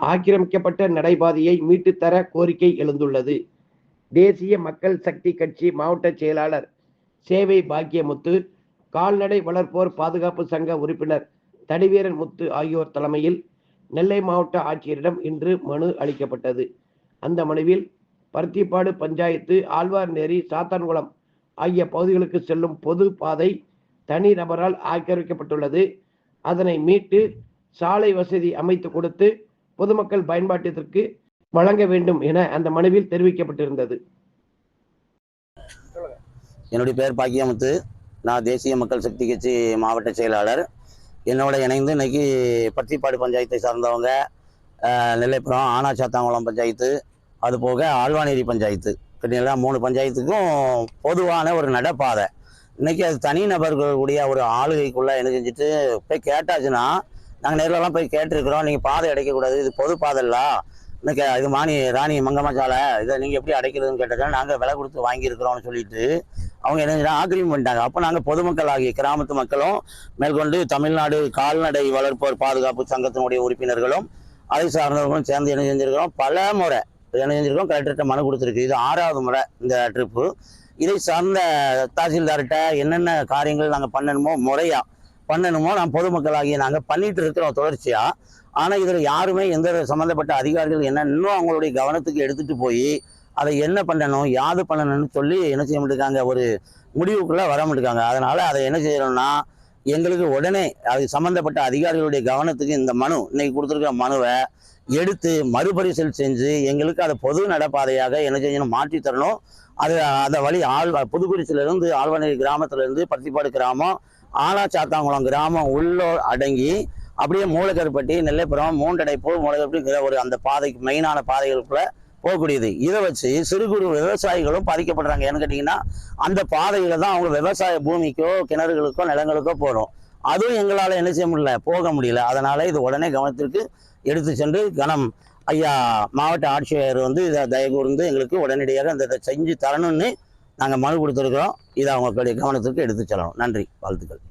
ஆக்கிரமிக்கப்பட்ட நடைபாதையை மீட்டுத்தர கோரிக்கை எழுந்துள்ளது. தேசிய மக்கள் சக்தி கட்சி மாவட்ட செயலாளர் சேவை பாக்கியமுத்து கால்நடை வளர்ப்போர் பாதுகாப்பு சங்க உறுப்பினர் தடிவீரன் முத்து ஆகியோர் தலைமையில் நெல்லை மாவட்ட ஆட்சியரிடம் இன்று மனு அளிக்கப்பட்டது. அந்த மனுவில் பருத்திப்பாடு பஞ்சாயத்து ஆழ்வார்நேரி சாத்தான்குளம் ஆகிய பகுதிகளுக்கு செல்லும் பொது பாதை தனி நபரால் ஆக்கிரமிக்கப்பட்டுள்ளது. அதனை மீட்டு சாலை வசதி அமைத்து கொடுத்து பொதுமக்கள் பயன்பாட்டிற்கு வழங்க வேண்டும் என அந்த மனுவில் தெரிவிக்கப்பட்டிருந்தது. என்னுடைய பெயர் பாக்கியமுத்து. நான் தேசிய மக்கள் சக்தி கட்சி மாவட்ட செயலாளர். என்னோட இணைந்து இன்னைக்கு பத்திப்பாடு பஞ்சாயத்தை சார்ந்தவங்க நெல்லைப்புறம் ஆனாச்சாத்தாங்குளம் பஞ்சாயத்து அது போக ஆழ்வானேரி பஞ்சாயத்து. கிட்டத்தட்ட மூணு பஞ்சாயத்துக்கும் பொதுவான ஒரு நடப்பாதை. இன்னைக்கு அது தனி நபர்கள் கூடிய ஒரு ஆளுகைக்குள்ளே என்ன செஞ்சுட்டு போய் கேட்டாச்சுன்னா நாங்கள் நேரிலலாம் போய் கேட்டிருக்கிறோம். நீங்கள் பாதை அடைக்கக்கூடாது. இது பொது பாதைலாம் இல்ல இன்னைக்கு இது மானி ராணி மங்கம்மா சாலை இதை நீங்கள் எப்படி அடைக்கிறதுன்னு கேட்டதுன்னா நாங்கள் விலை கொடுத்து வாங்கியிருக்கிறோம்னு சொல்லிட்டு அவங்க என்ன செஞ்சாங்க? ஆக்கிரமிப்பு பண்ணிட்டாங்க. அப்போ நாங்கள் பொதுமக்கள் ஆகிய கிராமத்து மக்களும் மேற்கொண்டு தமிழ்நாடு கால்நடை வளர்ப்போர் பாதுகாப்பு சங்கத்தினுடைய உறுப்பினர்களும் அதை சார்ந்தவர்களும் சேர்ந்து என்ன செஞ்சுருக்கிறோம்? பல முறை என்ன செஞ்சுருக்கோம் கலெக்டர்கிட்ட மனு கொடுத்துருக்கு. இது ஆறாவது முறை இந்த ட்ரிப்பு இதை சார்ந்த தாசில்தார்கிட்ட என்னென்ன காரியங்கள் நாங்கள் பண்ணணுமோ முறையாக பண்ணணுமோ நான் பொதுமக்களாகிய நாங்கள் பண்ணிட்டு இருக்கிறோம் தொடர்ச்சியாக ஆனால் இதில் யாருமே எந்த சம்மந்தப்பட்ட அதிகாரிகள் என்ன இன்னும் அவங்களுடைய கவனத்துக்கு எடுத்துகிட்டு போய் அதை என்ன பண்ணணும் யாது பண்ணணும்னு சொல்லி என்ன செய்ய மாட்டேங்காங்க ஒரு முடிவுக்குள்ளே வர மாட்டேங்காங்க அதனால் அதை என்ன செய்யணும்னா எங்களுக்கு உடனே அது சம்மந்தப்பட்ட அதிகாரிகளுடைய கவனத்துக்கு இந்த மனு இன்னைக்கு கொடுத்துருக்க மனுவை எடுத்து மறுபரிசல் செஞ்சு எங்களுக்கு அதை பொது நடப்பாதையாக என்ன செய்யணும் மாற்றி தரணும். அது அந்த வழி ஆள் புதுக்குறிச்சியிலேருந்து ஆழ்வானேரி கிராமத்துலேருந்து பருத்திப்பாடு கிராமம் ஆலாச்சாத்தாங்குளம் கிராமம் உள்ளோ அடங்கி அப்படியே மூலக்கருப்பட்டி நெல்லைப்புறம் மூண்டடைப்பு மூலக்கருப்பட்டி ஒரு அந்த பாதைக்கு மெயினான பாதைகளுக்குள்ள போகக்கூடியது. இதை வச்சு சிறு குறு விவசாயிகளும் பாதிக்கப்படுறாங்க. ஏன்னு கேட்டிங்கன்னா அந்த பாதையில தான் அவங்க விவசாய பூமிக்கோ கிணறுகளுக்கோ நிலங்களுக்கோ போகிறோம் அதுவும் எங்களால் என்ன செய்ய முடியல போக முடியல. அதனால் இது உடனே கவனத்திற்கு எடுத்து சென்று கணம் ஐயா மாவட்ட ஆட்சியர் வந்து இதை தயவுகூர்ந்து எங்களுக்கு உடனடியாக அந்த இதை செஞ்சு தரணும்னு நாங்கள் மனு கொடுத்துருக்குறோம். இதை அவங்களுடைய கவனத்துக்கு எடுத்து செல்லணும். நன்றி. வாழ்த்துக்கள்.